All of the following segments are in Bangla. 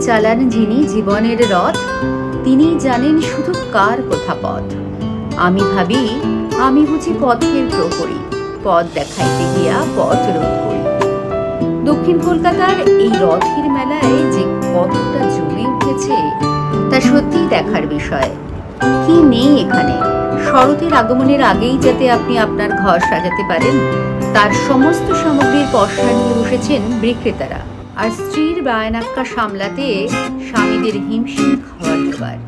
চালান যিনি জীবনের রথ, তিনি জানেন শুধু কার কোথা পথ। আমি ভাবি, আমি বুঝি পথের প্রহরী, পথ দেখাইতে গিয়া পথ রোধ করি। দক্ষিণ কলকাতার এই রথের মেলায় যে কতটা জমে উঠেছে, তা সত্যিই দেখার বিষয়। কি নেই এখানে? শরতের আগমনের আগেই যাতে আপনি আপনার ঘর সাজাতে পারেন, তার সমস্ত সামগ্রীর পসরা নিয়ে বসেছেন বিক্রেতারা। আর স্ত্রীর বায়নাক্কা সামলাতে স্বামীদের হিমশিম খাওয়ার জোগাড়।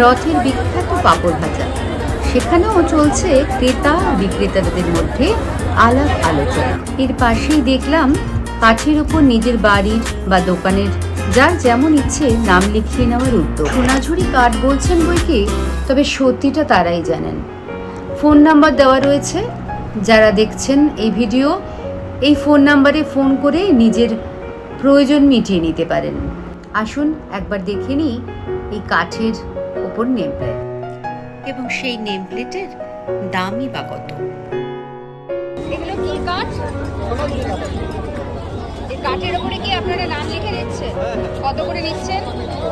রথের বিখ্যাত পাপড় ভাজা। সেখানেও চলছে ক্রেতা বিক্রেতাদের মধ্যে আলাপ আলোচনা। এর পাশেই দেখলাম কাঠের ওপর নিজের বাড়ির বা দোকানের যার যেমন ইচ্ছে নাম লিখিয়ে নেওয়ার উদ্যোগ। সোনাঝুরি কাঠ বলছেন বইকে, তবে সত্যিটা তারাই জানেন। ফোন নাম্বার দেওয়া রয়েছে। যারা দেখছেন এই ভিডিও, এই ফোন নাম্বারে ফোন করে নিজের প্রয়োজন মিটিয়ে নিতে পারেন। আসুন একবার দেখে নিই এই কাঠের ওপর নেম প্লেট এবং সেই নেম প্লেটের দামই বা কত? এগুলো কি কাঠ? এই কাঠের উপরে কি আপনারা নাম লিখে দিচ্ছেন কত করে নিচ্ছেন?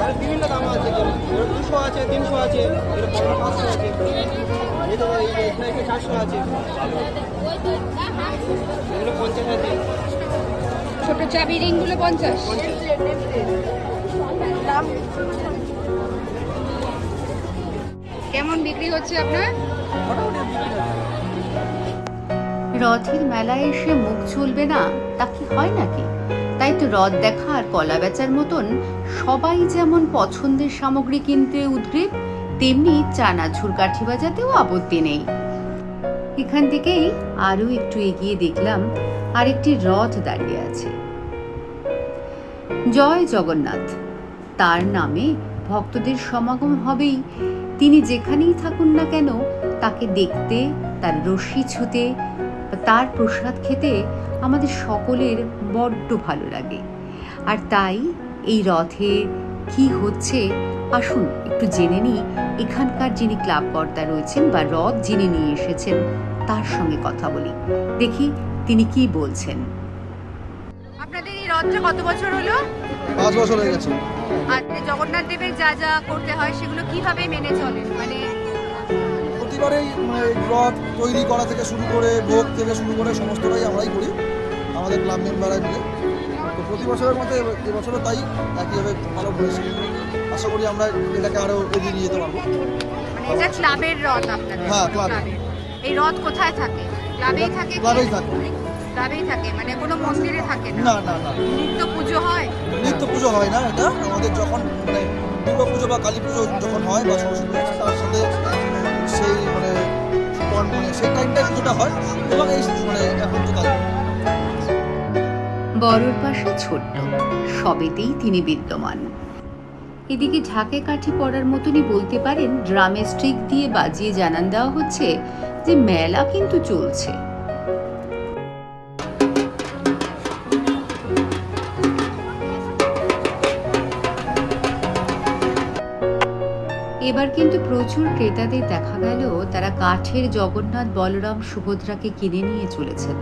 আর বিভিন্ন দাম আছে দুশো আছে তিনশো আছে পাঁচশো আছে। এই তো এই এখানে এখানে চারশো আছে। এগুলো পঞ্চাশ আছে। ছোট চাবি রিংগুলো পঞ্চাশ। কেমন বিক্রি হচ্ছে আপনার। রথের মেলায় এসে মুখ চলবে না তা কি হয় নাকি? তাই তো রথ দেখা আর কলা বেচার মতন সবাই যেমন পছন্দের সামগ্রী কিনতে উদ্গ্রীব তেমনি চানাচুর কাঠি বাজাতেও আপত্তি নেই। এখান থেকেই আরও একটু এগিয়ে দেখলাম আরেকটি রথ দাঁড়িয়ে আছে। জয় জগন্নাথ তার নামে ভক্তদের সমাগম হবেই। তিনি যেখানেই থাকুন না কেন তাকে দেখতে তার রশ্মি ছুতে তার প্রসাদ খেতে আমাদের সকলের বড্ড ভালো লাগে। আর তাই এই রথে কি হচ্ছে আসুন একটু জেনে নিই এখানকার যিনি ক্লাব কর্তা রয়েছেন বা রথ যিনি নিয়ে এসেছেন তার সঙ্গে কথা বলি। দেখি তিনি কি বলছেন। আপনাদের এই রথটা কত বছর হলো? পাঁচ বছর হয়ে গেছে। আর জগন্নাথ দেবের যা যা করতে হয় সেগুলো কীভাবে মেনে চলেন? মানে প্রতিবারেই রথ তৈরি করা থেকে শুরু করে ভোগ থেকে শুরু করে সমস্তটাই আমরাই করি আমাদের ক্লাব মেম্বাররা মিলে। তো প্রতি বছরের মধ্যে এব- এবছরও তাই একইভাবে ভালো করেছি আশা করি আমরা এটাকে আরও এগিয়ে নিয়ে যেতে পারব। মানে এটা ক্লাবের রথ আপনাদের? হ্যাঁ, ক্লাবের। এই রথ কোথায় থাকে? ক্লাবেই থাকে? ক্লাবেই থাকে। ক্লাবেই থাকে মানে কোনো মন্দিরে থাকে না। না না না। নিত্য পুজো হয়? নিত্য পুজো হয় না এটা। আমাদের যখন মানে দুর্গা পুজো বা কালী পুজো যখন হয় বা সরস্বতী পুজো তার সাথে সেই মানে মানে সেই টাইমটা পুজোটা হয়। এবং এই মানে এখন তো কাজ বড়র পাশে ছোট্ট সবেতেই তিনি বিদ্যমান। এদিকে ঝাঁকে কাঠি পড়ার মতনই বলতে পারেন ড্রামে স্ট্রিক দিয়ে বাজিয়ে জানান দেওয়া হচ্ছে যে মেলা কিন্তু চলছে। এবার কিন্তু প্রচুর ক্রেতাদের দেখা গেল তারা কাঠের জগন্নাথ বলরাম সুভদ্রাকে কিনে নিয়ে চলেছেন।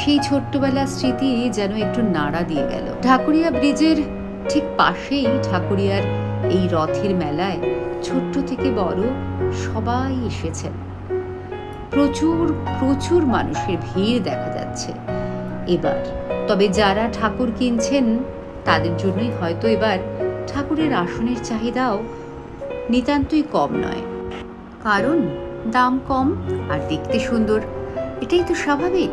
সেই ছোট্টবেলার স্মৃতি যেন একটু নাড়া দিয়ে গেল। ঢাকুরিয়া ব্রিজের ঠিক পাশেই ঠাকুরিয়ার এই রথের মেলায় ছোট্ট থেকে বড় সবাই এসেছেন। প্রচুর প্রচুর মানুষের ভিড় দেখা যাচ্ছে এবার। তবে যারা ঠাকুর কিনছেন, তাদের জন্যই হয়তো এবার ঠাকুরের আসনের চাহিদাও নিতান্তই কম নয়। কারণ দাম কম আর দেখতে সুন্দর এটাই তো স্বাভাবিক।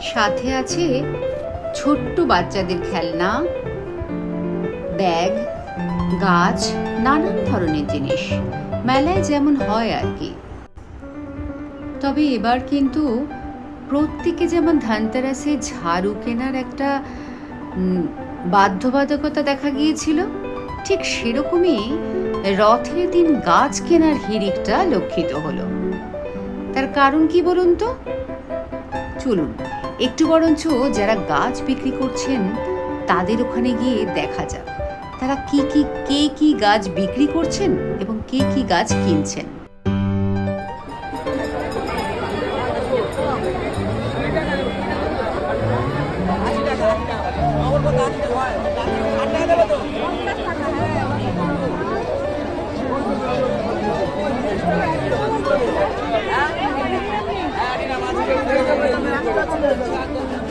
সাথে আছে ছোট্ট বাচ্চাদের খেলনা, ব্যাগ, গাছ, নানান ধরনের জিনিস। মেলায় যেমন হয় আর কি। তবে এবার কিন্তু প্রত্যেকে যেমন ধানতেরাসে ঝাড়ু কেনার একটা বাধ্যবাধকতা দেখা গিয়েছিল, ঠিক সেরকমই রথের দিন গাছ কেনার হিড়িকটা লক্ষিত হলো। তার কারণ কি বলুন তো? চলুন। একটু বরঞ্চ যারা গাছ বিক্রি করছেন, তাদের ওখানে গিয়ে দেখা যাক। তারা কি কি, কে কি গাছ বিক্রি করছেন এবং কে কি গাছ কিনছেন।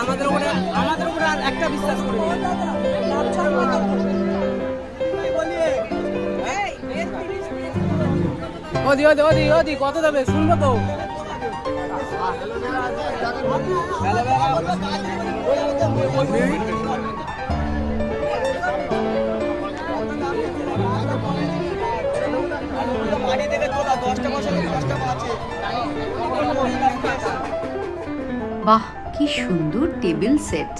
আমাদের উপরে আমাদের উপরে আর একটা বিশ্বাস করে ওদি ওদি ওদি ওদি কত দেবে? শুনব তো। বাহ, কি সুন্দর টেবিল সেট।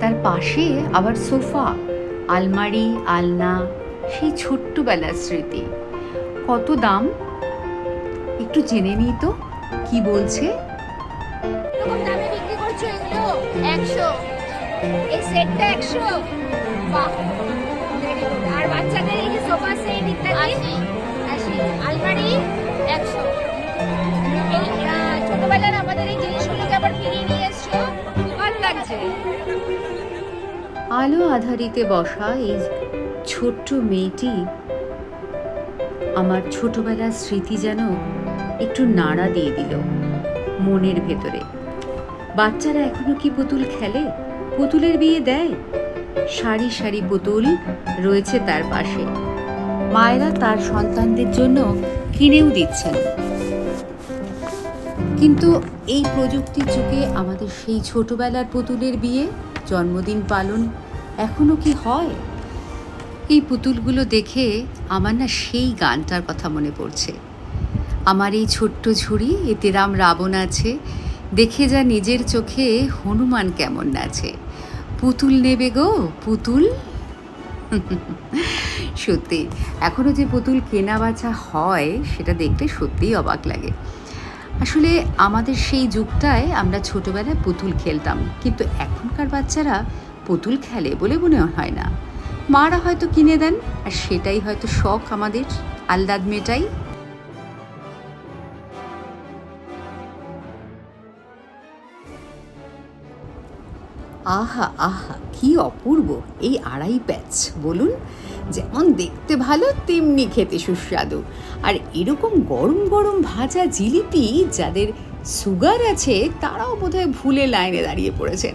তার পাশে আবার সোফা, আলমারি, আলনা, সেই ছোট্টবেলার স্মৃতি। কত দাম? একটু জেনে নিই তো কি বলছে? এরকম দামে বিক্রি করছ এগুলো? একশো। এই সেটটা একশো? বাহ। Very good. আর বাচ্চাদের এই সোফা সেট ইত্যাদি আশি। আলমারি একশো। ছোটবেলার আমাদের এই জিনিসগুলোকে আবার ফিরিয়ে নিয়ে এসছো। ভালো লাগছে। আলো আধারিতে বসা এই ছোট্ট মেয়েটি আমার ছোটবেলার স্মৃতি যেন একটু নাড়া দিয়ে দিল মনের ভেতরে। বাচ্চারা এখনও কি পুতুল খেলে? পুতুলের বিয়ে দেয়? সারি সারি পুতুল রয়েছে তার পাশে। মায়েরা তার সন্তানদের জন্য কিনেও দিচ্ছেন। কিন্তু এই প্রযুক্তির যুগে আমাদের সেই ছোটবেলার পুতুলের বিয়ে, জন্মদিন পালন এখনও কি হয়? এই পুতুলগুলো দেখে আমার না সেই গানটার কথা মনে পড়ছে। আমার এই ছোট্ট ঝুড়ি, এতে রাম রাবণ আছে। দেখে যা নিজের চোখে হনুমান কেমন নাচে। পুতুল নেবে গো, পুতুল। সত্যি এখনও যে পুতুল কেনা বাছা হয়, সেটা দেখলে সত্যিই অবাক লাগে। আসলে আমাদের সেই যুগটায় আমরা ছোটবেলায় পুতুল খেলতাম, কিন্তু এখনকার বাচ্চারা পুতুল খেলে বলে মনে হয় না। মারা হয়তো কিনে দেন, আর সেটাই হয়তো শখ আমাদের আহ্লাদ মেটাই আহা আহা, কি অপূর্ব। এই আড়াই প্যাচ, বলুন। যেমন দেখতে ভালো, তেমনি খেতে সুস্বাদু। আর এরকম গরম গরম ভাজা জিলিপি, যাদের সুগার আছে, তারাও বোধহয় ভুলে লাইনে দাঁড়িয়ে পড়েছেন।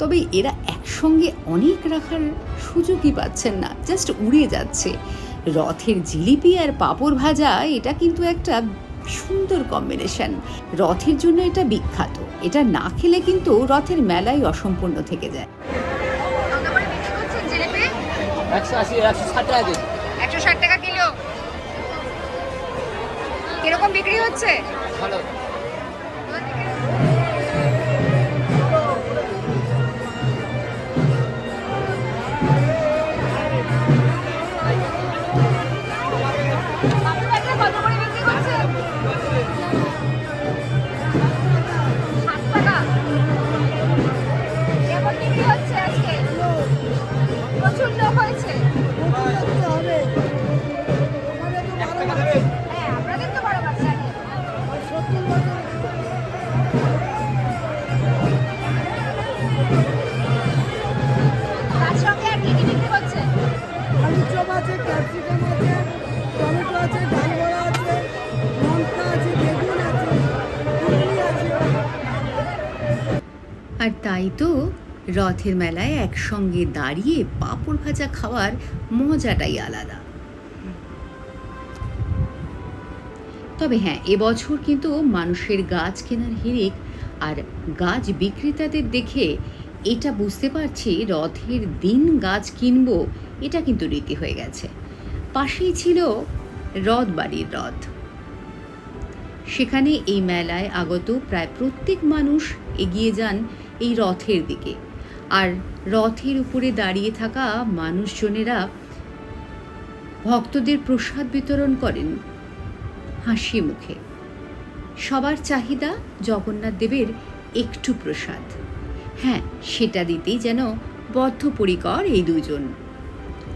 তবে এরা একসঙ্গে অনেক রাখার সুযোগই পাচ্ছেন না জাস্ট উড়ে যাচ্ছে। রথের জিলিপি আর পাঁপড় ভাজা এটা কিন্তু একটা সুন্দর কম্বিনেশন রথের জন্য এটা বিখ্যাত। এটা না খেলে কিন্তু রথের মেলাই অসম্পূর্ণ থেকে যায়। একশো ষাট টাকা কিলো। কীরকম বিক্রি হচ্ছে? ভালো। আর তাই তো রথের মেলায় একসঙ্গে দাঁড়িয়ে পাঁপড় ভাজা খাওয়ার মজাটাই আলাদা। তবে হ্যাঁ এবছর কিন্তু মানুষের গাছ কেনার হিড়িক আর গাছ বিক্রেতাদের দেখে এটা বুঝতে পারছি রথের দিন গাছ কিনবো, এটা কিন্তু রীতি হয়ে গেছে। পাশেই ছিল রথ বাড়ির রথ। সেখানে এই মেলায় আগত প্রায় প্রত্যেক মানুষ এগিয়ে যান এই রথের দিকে। আর রথের উপরে দাঁড়িয়ে থাকা মানুষজনেরা ভক্তদের প্রসাদ বিতরণ করেন হাসি মুখে। সবার চাহিদা জগন্নাথ দেবের একটু প্রসাদ। হ্যাঁ সেটা দিতেই যেন বদ্ধপরিকর এই দুজন।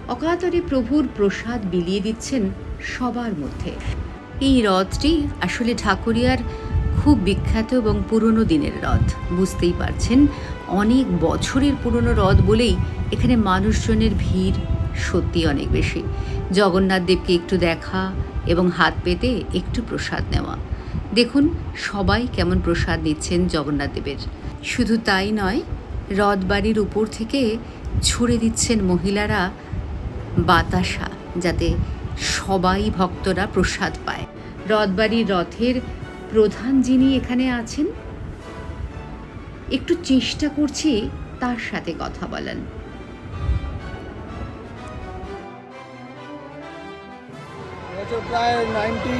অকাতরে প্রভুর প্রসাদ বিলিয়ে দিচ্ছেন সবার মধ্যে। এই রথটি আসলে ঠাকুরিয়ার খুব বিখ্যাত এবং পুরনো দিনের রথ, বুঝতেই পারছেন অনেক বছরের পুরনো রথ বলেই এখানে মানুষজনের ভিড় সত্যি অনেক বেশি। জগন্নাথ দেবকে একটু দেখা এবং হাত পেতে একটু প্রসাদ নেওয়া। দেখুন সবাই কেমন প্রসাদ নিচ্ছেন জগন্নাথ দেবের। শুধু তাই নয় রথ বাড়ির উপর থেকে ছুড়ে দিচ্ছেন মহিলারা বাতাসা যাতে সবাই ভক্তরা প্রসাদ পায়। রথবাড়ির রথের প্রধান যিনি এখানে আছেন একটু চেষ্টা করছি তার সাথে কথা বলেন বছর প্রায় নাইনটি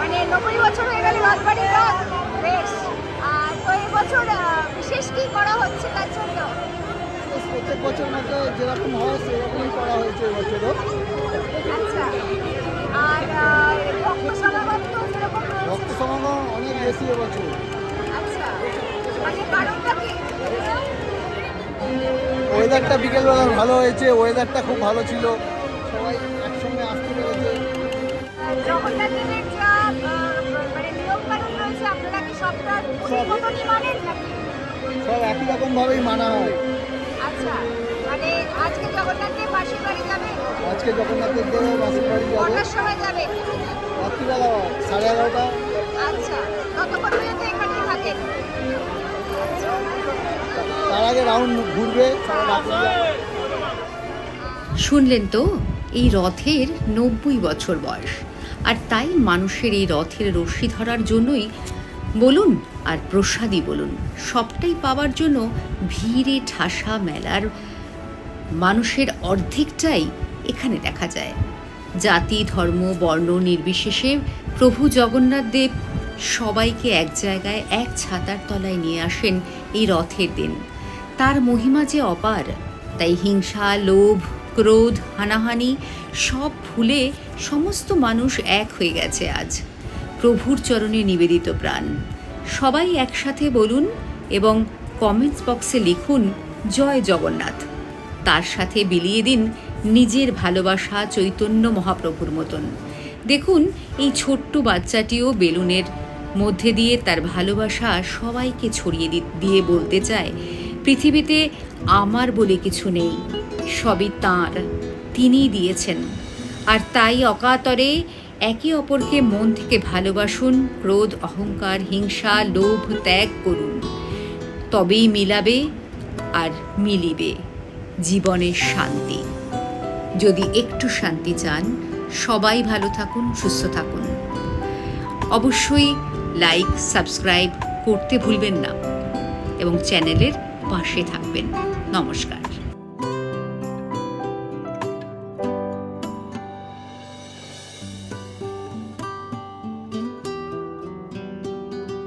মানে নব্বই বছর হয়ে গেল রথবাড়ির রথ বেশ। আর তো এই বছর বিশেষ কি করা হচ্ছে তার জন্য? প্রত্যেক বছর মতো যেরকম হয় সেরকমই করা হয়েছে এবছরও আচ্ছা। আর ভক্ত সমাগম তো সেরকম সমাগম অনেক বেশি এবছর ওয়েদারটা বিকেলবেলা ভালো হয়েছে ওয়েদারটা খুব ভালো ছিল। সবাই একসঙ্গে আসতে পেরেছে। সব একই রকমভাবেই মানা হয়। আজকে জগন্নাথের দেবে বাড়ি যাবে। রাত্রিবেলা সাড়ে এগারোটা। আচ্ছা পর্যন্ত এখানে শুনলেন তো, এই রথের নব্বই বছর বয়স। আর তাই মানুষের এই রথের রশ্মি ধরার জন্যই বলুন আর প্রসাদই বলুন, সবটাই পাওয়ার জন্য ভিড়ে ঠাসা মেলার মানুষের অর্ধেকটাই এখানে দেখা যায়। জাতি, ধর্ম, বর্ণ নির্বিশেষে প্রভু জগন্নাথ দেব সবাইকে এক জায়গায় এক ছাতার তলায় নিয়ে আসেন এই রথের দিন। তার মহিমা যে অপার, তাই হিংসা, লোভ, ক্রোধ, হানাহানি সব ভুলে সমস্ত মানুষ এক হয়ে গেছে আজ। প্রভুর চরণে নিবেদিত প্রাণ। সবাই একসাথে বলুন এবং কমেন্টস বক্সে লিখুন, জয় জগন্নাথ। তার সাথে বিলিয়ে দিন নিজের ভালোবাসা চৈতন্য মহাপ্রভুর মতন। দেখুন, এই ছোট্ট বাচ্চাটিও বেলুনের মধ্যে দিয়ে তার ভালোবাসা সবাইকে ছড়িয়ে দিয়ে বলতে চায় পৃথিবীতে আমার বলে কিছু নেই, সবই তাঁর, তিনিই দিয়েছেন। আর তাই অকাতরে একে অপরকে মন থেকে ভালোবাসুন, ক্রোধ, অহংকার, হিংসা, লোভ ত্যাগ করুন। তবেই মিলাবে আর মিলিবে জীবনের শান্তি। যদি একটু শান্তি চান, সবাই ভালো থাকুন, সুস্থ থাকুন। অবশ্যই লাইক, সাবস্ক্রাইব করতে ভুলবেন না। এবং চ্যানেলের পাশে থাকবেন। নমস্কার।